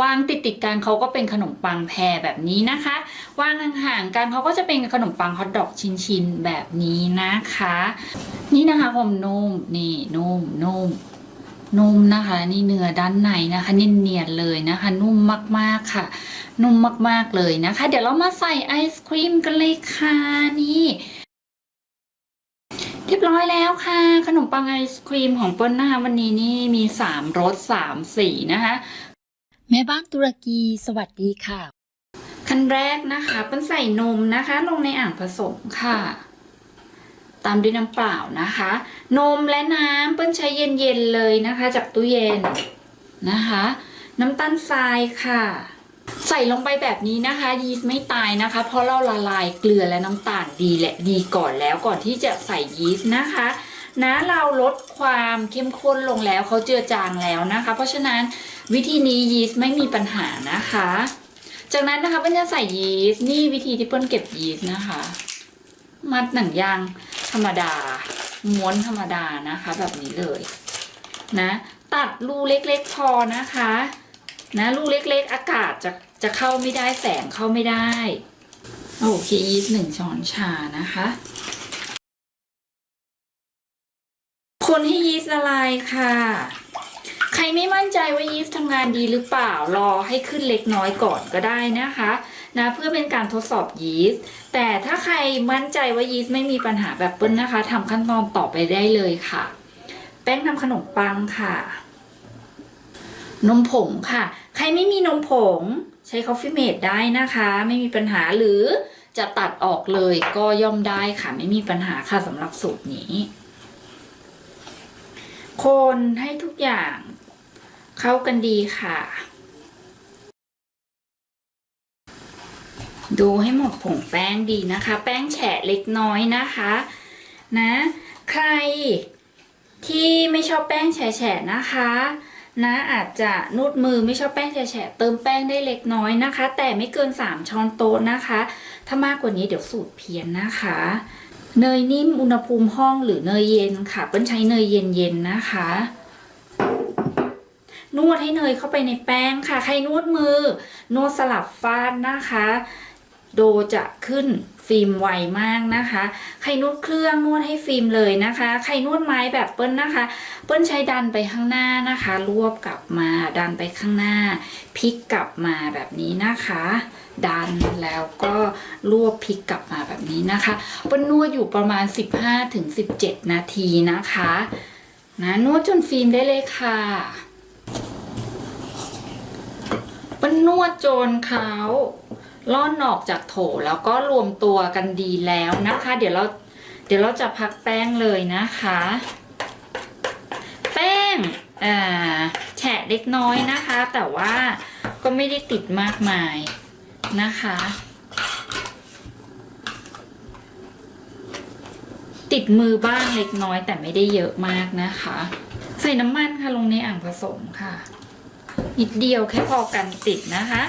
วางติดติดๆกันเขาก็เป็นขนมปังแพรแบบนี้นะคะวางห่างๆกันเขาก็จะเป็นขนมปังฮอทดอกชิ้นๆแบบนี้นะคะ นี่นะคะความนุ่มนี่นุ่มนุ่มนุ่มนะคะ นี่เนื้อด้านในนะคะเนียนๆเลยนะคะ นุ่มมากๆค่ะ นุ่มมากๆเลยนะคะ เดี๋ยวเรามาใส่ไอศครีมกันเลยค่ะนี่เรียบร้อยแล้วค่ะ ขนมปังไอศครีมของเปิ้ลนะคะวันนี้นี่มีสามรสสามสีนะคะ แม่บ้านตุรกีสวัสดีค่ะ ขั้นแรกนะคะเปิ้ลใส่นมนะคะ ลงในอ่างผสมค่ะ ตามด้วยน้ำเปล่านะคะ นมและน้ำเปิ้ลใช้เย็นๆเลยนะคะ จากตู้เย็นนะคะ น้ำตาลทรายค่ะ ใส่ลงไปแบบนี้นะคะ ยีสต์ไม่ตายนะคะ เพราะเราละลายเกลือและน้ำตาลดีและดีก่อนแล้วก่อนที่จะใส่ยีสต์นะคะนะเราลดความเข้มข้นลงแล้วเขาเจือจางแล้วนะคะ เพราะฉะนั้น วิธีนี้ยีสต์ไม่มีปัญหานะคะ จากนั้นนะคะเปิ้ลจะใส่ยีสต์นี่วิธีที่เปิ้ลเก็บยีสต์นะคะ มัดหนังยางธรรมดา ม้วนธรรมดานะคะ แบบนี้เลยนะ ตัดรูเล็กๆพอนะคะ นะรูเล็กๆ อากาศจะจะเข้าไม่ได้แสงเข้าไม่ได้โอเคยีสต์หนึ่งช้อนชานะคะคนให้ยีสต์ละลายค่ะ ใครไม่มั่นใจว่ายีสต์ทำงานดีหรือเปล่า รอให้ขึ้นเล็กน้อยก่อนก็ได้นะคะนะเพื่อเป็นการทดสอบยีสต์แต่ถ้าใครมั่นใจว่ายีสต์ไม่มีปัญหาแบบเปิ้ลนะคะทำขั้นตอนต่อไปได้เลยค่ะ แป้งทำขนมปังค่ะ นมผงค่ะ ใครไม่มีนมผง ใช้คอฟฟี่เมดได้นะคะ ไม่มีปัญหาหรือจะตัดออกเลยก็ย่อมได้ค่ะ ไม่มีปัญหาค่ะสำหรับสูตรนี้ คนให้ทุกอย่าง เข้ากันดีค่ะ ดูให้หมดผงแป้งดีนะคะ แป้งแฉะเล็กน้อยนะคะ นะ ใครที่ไม่ชอบแป้งแฉะนะคะ นะอาจจะนูดมือไม่ชอบแป้งแฉะเติมแป้งได้เล็กน้อยนะคะ แต่ไม่เกิน 3 ช้อนโต๊ะนะคะ ถ้ามากกว่านี้เดี๋ยวสูตรเพี้ยนนะคะเนยนิ่มอุณหภูมิห้องหรือเนยเย็นค่ะเปิ้ลใช้เนยเย็นๆนะคะ นวดให้เนยเข้าไปในแป้งค่ะ ใครนวดมือ นวดสลับฟาดนะคะ โดจะขึ้นฟิล์มไวมากนะคะ ใครนวดเครื่องนวดให้ฟิล์มเลยนะคะ ใครนวดไม้แบบเปิ้ลนะคะ เปิ้ลใช้ดันไปข้างหน้านะคะ รวบกลับมาดันไปข้างหน้า พลิกกลับมาแบบนี้นะคะ ดันแล้วก็รวบพลิกกลับมาแบบนี้นะคะ เปิ้ลนวดอยู่ประมาณ 15-17 นาทีนะคะนะนวดจนฟิล์มได้เลยค่ะเปิ้ล นวดจนเขาล่อนออกจากโถแล้วก็รวมตัวกันดีแล้วนะคะ เดี๋ยวเราเดี๋ยวเราจะพักแป้งเลยนะคะ แป้งแฉะเล็กน้อยนะคะ แต่ว่าก็ไม่ได้ติดมากมายนะคะ ติดมือบ้างเล็กน้อยแต่ไม่ได้เยอะมากนะคะ ใส่น้ำมันค่ะลงในอ่างผสมค่ะ นิดเดียวแค่พอกันติดนะคะ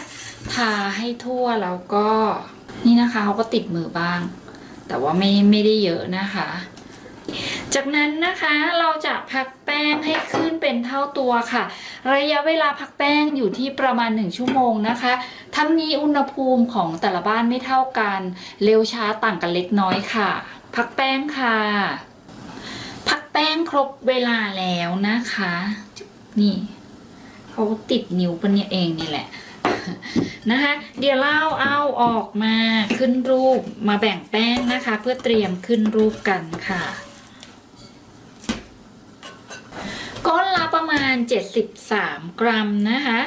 ทาให้ทั่วแล้วก็นี่นะคะเขาก็ติดมือบ้าง แต่ว่าไม่ไม่ได้เยอะนะคะ จากนั้นนะคะเราจะพักแป้งให้ขึ้นเป็นเท่าตัวค่ะ ระยะเวลาพักแป้งอยู่ที่ประมาณ 1 ชั่วโมงนะคะ ทั้งนี้อุณหภูมิของแต่ละบ้านไม่เท่ากัน เร็วช้าต่างกันเล็กน้อยค่ะ พักแป้งค่ะ พักแป้งครบเวลาแล้วนะคะ นี่ เขาติดนิ้วปนเนี่ยเองนี่แหละนะคะ เดี๋ยวเราเอาออกมาขึ้นรูปมาแบ่งแป้งนะคะ เพื่อเตรียมขึ้นรูปกันค่ะ ก้อนละประมาณ 73 กรัมนะคะ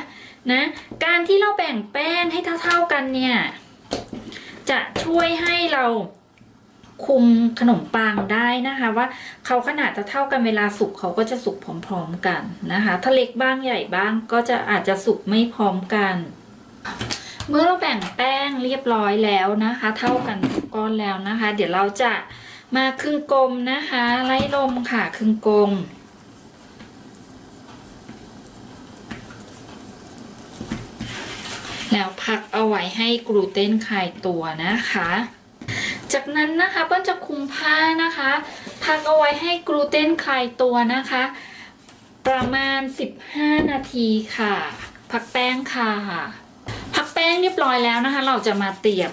นะการที่เราแบ่งแป้งให้เท่าๆกันเนี่ย จะช่วยให้เรา คุมขนมปังได้นะคะ ว่าเขาขนาดจะเท่ากันเวลาสุกเขาก็จะสุกพร้อมๆกันนะคะ ถ้าเล็กบ้างใหญ่บ้างก็จะอาจจะสุกไม่พร้อมกัน เมื่อเราแบ่งแป้งเรียบร้อยแล้วนะคะ เท่ากันกก้อนแล้วนะคะ เดี๋ยวเราจะมาครึ่งกลมนะคะ ไล่ลมค่ะครึ่งกลมแล้วพักเอาไว้ให้กลูเตนคลายตัวนะคะ จากนั้นนะคะเปิ้ลจะคุมผ้านะคะพักเอาไว้ให้กลูเตนคลายตัวนะคะ ประมาณ 15 นาทีค่ะ พักแป้งค่ะ พักแป้งเรียบร้อยแล้วนะคะ เราจะมาเตรียม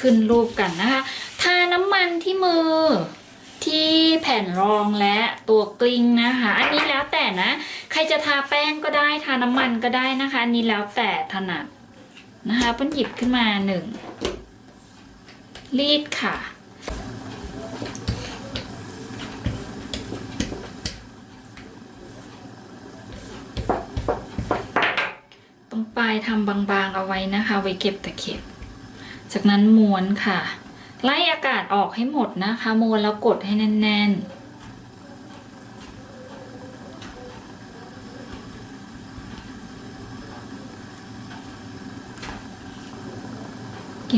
ขึ้นรูปกันนะคะทาน้ำมันที่มือที่แผ่นรองและตัวกลิ้งนะคะ อันนี้แล้วแต่นะ ใครจะทาแป้งก็ได้ทาน้ำมันก็ได้นะคะ อันนี้แล้วแต่ถนัดนะคะเปิ้ลหยิบขึ้นมาหนึ่ง รีดค่ะ ตรงปลายทำบางๆเอาไว้นะคะ ไว้เก็บตะเข็บ จากนั้นม้วนค่ะ ไล่อากาศออกให้หมดนะคะม้วนแล้วกดให้แน่น ๆ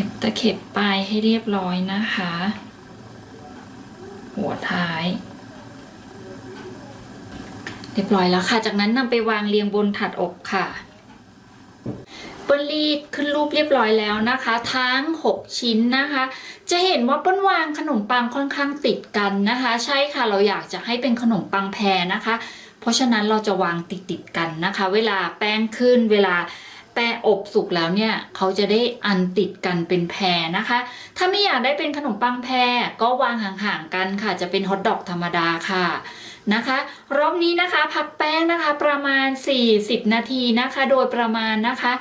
ก็บตะเข็บปลายให้เรียบร้อยนะคะ หัวท้าย เรียบร้อยแล้วค่ะ จากนั้นนำไปวางเรียงบนถัดอกค่ะเปิ้ลรีดขึ้นรูปเรียบร้อยแล้วนะคะ ทั้ง 6 ชิ้นนะคะ จะเห็นว่าเปิ้ลวางขนมปังค่อนข้างติดกันนะคะ ใช่ค่ะเราอยากจะให้เป็นขนมปังแพรนะคะ เพราะฉะนั้นเราจะวางติดติดกันนะคะ เวลาแป้งขึ้นเวลา แป้งอบสุกแล้วเนี่ยเขาจะได้อันติดกันเป็นแพรนะคะ ถ้าไม่อยากได้เป็นขนมปังแพรก็วางห่างๆกันค่ะ จะเป็นฮอทดอกธรรมดาค่ะนะคะ รอบนี้นะคะพักแป้งนะคะประมาณ 40 นาทีนะคะ โดยประมาณนะคะ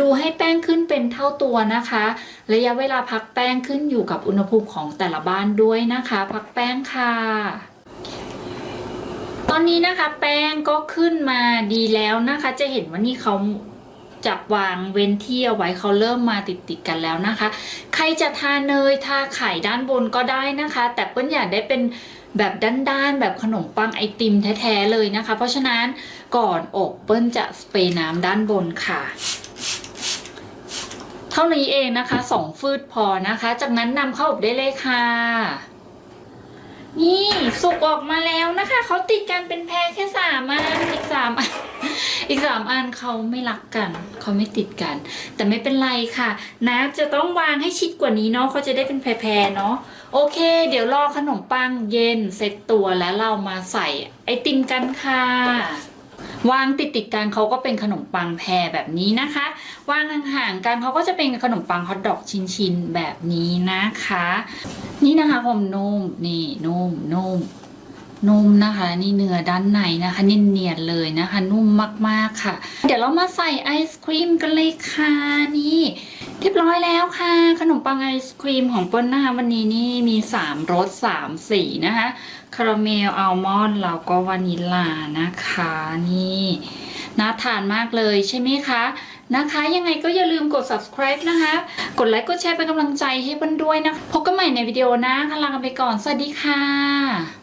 ดูให้แป้งขึ้นเป็นเท่าตัวนะคะ ระยะเวลาพักแป้งขึ้นอยู่กับอุณหภูมิของแต่ละบ้านด้วยนะคะ พักแป้งค่ะตอนนี้นะคะแป้งก็ขึ้นมาดีแล้วนะคะ จะเห็นว่านี่เขา จับวางเว้นที่เอาไว้เขาเริ่มมาติดติดกันแล้วนะคะ ใครจะทาเนยทาไข่ด้านบนก็ได้นะคะ แต่เปิ้ลอยากได้เป็นแบบด้านๆแบบขนมปังไอติมแท้ๆเลยนะคะ เพราะฉะนั้นก่อนอบเปิ้ลจะสเปรย์น้ำด้านบนค่ะเท่านี้เองนะคะสองฟืดพอนะคะ จากนั้นนำเข้าอบได้เลยค่ะ นี่สุกออกมาแล้วนะคะ เขาติดกันเป็นแพรแค่สามอันอีกสามอัน อีกสามอันเขาไม่รักกันเขาไม่ติดกัน แต่ไม่เป็นไรค่ะนะจะต้องวางให้ชิดกว่านี้เนาะเขาจะได้เป็นแพรๆเนาะโอเค เดี๋ยวรอขนมปังเย็นเสร็จตัวแล้วเรามาใส่ไอติมกันค่ะวางติดติดกันเขาก็เป็นขนมปังแพรแบบนี้นะคะ วางห่างๆกันเขาก็จะเป็นขนมปังฮอทดอกชิ้นๆแบบนี้นะคะ นี่นะคะความนุ่มนี่นุ่มนุ่ม นุ่มนะคะ นี่เนื้อด้านในนะคะเนียนๆเลยนะคะ นุ่มมากๆค่ะ เดี๋ยวเรามาใส่ไอศครีมกันเลยค่ะนี่เรียบร้อยแล้วค่ะ ขนมปังไอศครีมของเปิ้ลนะคะวันนี้นี่มี 3รส3สีนะคะคาราเมลอัลมอนด์แล้วก็วานิลลานะคะนี่น่าทานมากเลยใช่ไหมคะนะคะ ยังไงก็อย่าลืมกด subscribe นะคะ กดไลค์กดแชร์เป็นกำลังใจให้เปิ้ลด้วยนะพบกันใหม่ในวิดีโอหน้าค่ะลากันไปก่อน สวัสดีค่ะ